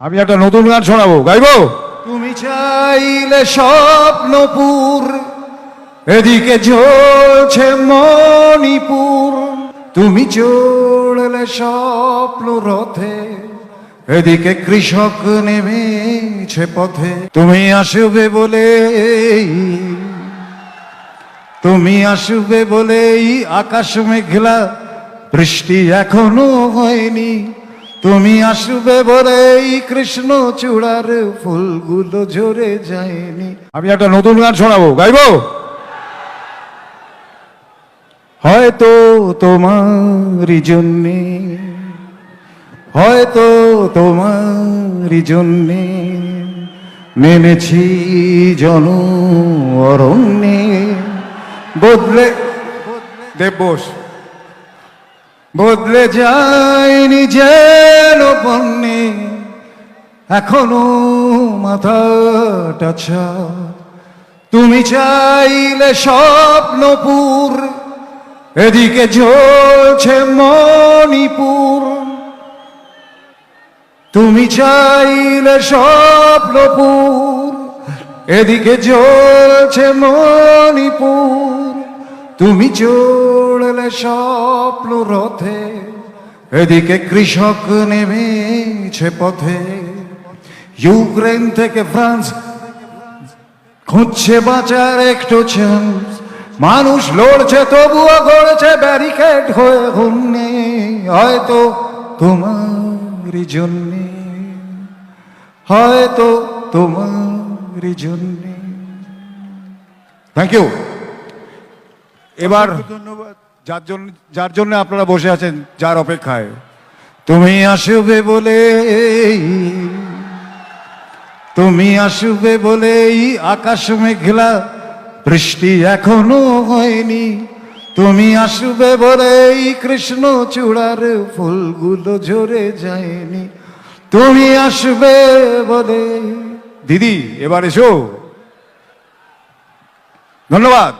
আমি একটা নতুন গান শোনাবো, গাইবো? তুমি চাইলে স্বপ্নপুর, এদিকে ঝলছে মণিপুর। তুমি চড়লে স্বপ্ন রথে, এদিকে কৃষক নেমেছে পথে। তুমি আসবে বলে তুমি আসবে বলেই আকাশ মেঘলা, বৃষ্টি এখনও হয়নি। তুমি আসবে বলেই কৃষ্ণ চূড়ার ফুলগুলো ঝরে যায়নি। আমি একটা নতুন গান শোনাবো, গাইবো? হয়তো তোমারই জন্যে, হয়তো তোমারই জন্যে নেমেছি জন অরণ্যে বদলে দেববোস বদলে যায়নি যেন বন্যে এখনও মাথাটা ছা তুমি চাইলে স্বপ্নপুর, এদিকে ঝলছে মণিপুর। তুমি চাইলে স্বপ্নপুর, এদিকে জ্বলছে মণিপুর। তুমি চড়লে স্বপ্ন রথে এদিকে কৃষক নেমেছে পথে। ইউক্রেন থেকে ফ্রান্স খুঁজছে বাঁচার একটু চান্স মানুষ লড়ছে, তবুও গড়ছে ব্যারিকেড হয়ে হুন্নে হয়তো তোমারই জন্যে। হয়তো তোমারই জন্যে। থ্যাংক ইউ এবার ধন্যবাদ। যার জন্য যার জন্য আপনারা বসে আছেন, যার অপেক্ষায়। তুমি আসবে বলে তুমি আসবে বলেই আকাশ মেঘলা, বৃষ্টি এখনও হয়নি। তুমি আসবে বলেই কৃষ্ণ চূড়ার ফুলগুলো ঝরে যায়নি। তুমি আসবে বলে দিদি, এবার এসো। ধন্যবাদ।